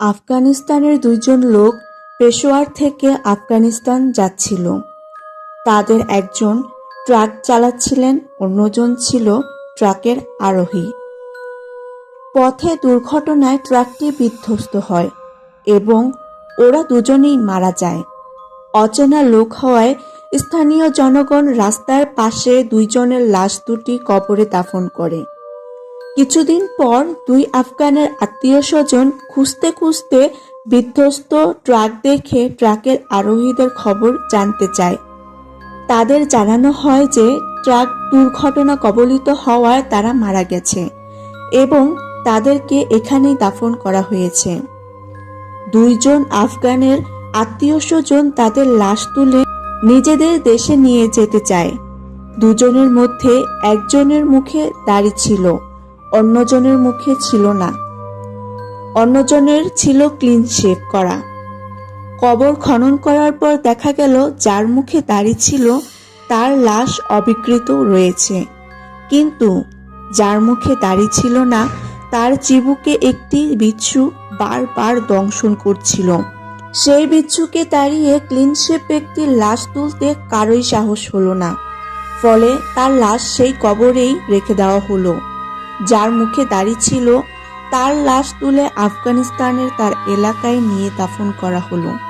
আফগানিস্তানের দুইজন লোক পেশোয়ার থেকে আফগানিস্তান যাচ্ছিল। তাদের একজন ট্রাক চালাচ্ছিলেন, অন্যজন ছিল ট্রাকের আরোহী। পথে দুর্ঘটনায় ট্রাকটি বিধ্বস্ত হয় এবং ওরা দুজনেই মারা যায়। অচেনা লোক হওয়ায় স্থানীয় জনগণ রাস্তার পাশে দুইজনের লাশ দুটি কবরে দাফন করে। কিছুদিন পর দুই আফগানের আত্মীয় স্বজন খুঁজতে খুঁজতে বিধ্বস্ত ট্রাক দেখে ট্রাকের আরোহীদের খবর জানতে চায়। তাদের জানানো হয় যে, ট্রাক দুর্ঘটনা কবলিত হওয়ায় তারা মারা গেছে এবং তাদেরকে এখানেই দাফন করা হয়েছে। দুইজন আফগানের আত্মীয় স্বজন তাদের লাশ তুলে নিজেদের দেশে নিয়ে যেতে চায়। দুজনের মধ্যে একজনের মুখে দাড়ি ছিল। অন্যজনের মুখে ছিল না। অন্যজনের ছিল ক্লিন শেভ করা। কবর খনন করার পর দেখা গেল, যার মুখে দাড়ি ছিল, তার লাশ অবিকৃত রয়েছে। কিন্তু যার মুখে দাড়ি ছিল না, তার চিবুকে একটি বিচ্ছু বারবার দংশন করছিল। সেই বিচ্ছুকে তাড়িয়ে ক্লিন শেপ ব্যক্তির লাশ তুলতে কারোই সাহস হলো না। ফলে তার লাশ সেই কবরেই রেখে দেওয়া হলো। যার মুখে দাড়ি ছিল তার লাশ তুলে আফগানিস্তানের তার এলাকায় নিয়ে দাফন করা হলো।